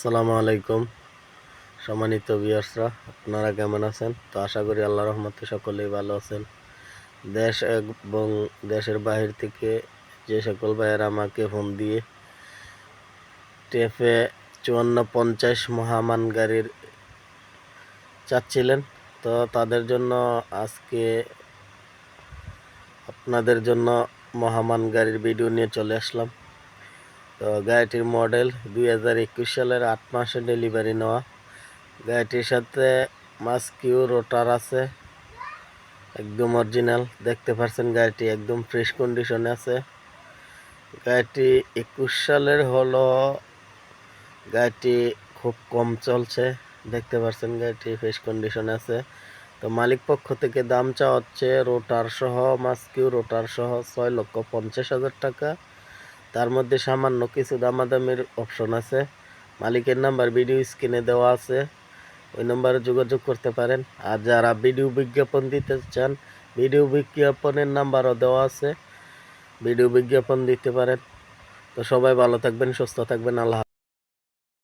আসসালামু আলাইকুম, সম্মানিত ভিউয়ার্সরা আপনারা কেমন আছেন? তো আশা করি আল্লাহ রহমতে সকলেই ভালো আছেন। দেশ এবং দেশের বাহির থেকে যে সকল ভাইয়েরা আমাকে ফোন দিয়ে টেফে চুয়ান্ন পঞ্চাশ মহামান গাড়ির চাচ্ছিলেন, তো তাদের জন্য আজকে আপনাদের জন্য মহামান গাড়ির ভিডিও নিয়ে চলে আসলাম। তো গাড়িটির মডেল দুই হাজার একুশ সালের আট মাসে ডেলিভারি নেওয়া। গাড়িটির সাথে মাস্কিউ রোটার আছে, একদম অরিজিনাল। দেখতে পাচ্ছেন গাড়িটি একদম ফ্রেশ কন্ডিশনে আছে। গাড়িটি একুশ সালের হলো, গাড়িটি খুব কম চলছে। দেখতে পাচ্ছেন গাড়িটি ফ্রেশ কন্ডিশনে আছে। তো মালিক পক্ষ থেকে দাম চা হচ্ছে রোটার সহ, মাস্কিউ রোটার সহ ছয় লক্ষ পঞ্চাশ হাজার টাকা। তার মধ্যে সামান্য কিছু দামাদামির অপশন আছে। মালিকের নাম্বার ভিডিও স্ক্রিনে দেওয়া আছে। ওই নাম্বারে যোগাযোগ করতে পারেন। আর যারা ভিডিও বিজ্ঞাপন দিতে চান ভিডিও বিজ্ঞাপনের নাম্বারও দেওয়া আছে। ভিডিও বিজ্ঞাপন দিতে পারেন। তো সবাই ভালো থাকবেন, সুস্থ থাকবেন। আল্লাহ।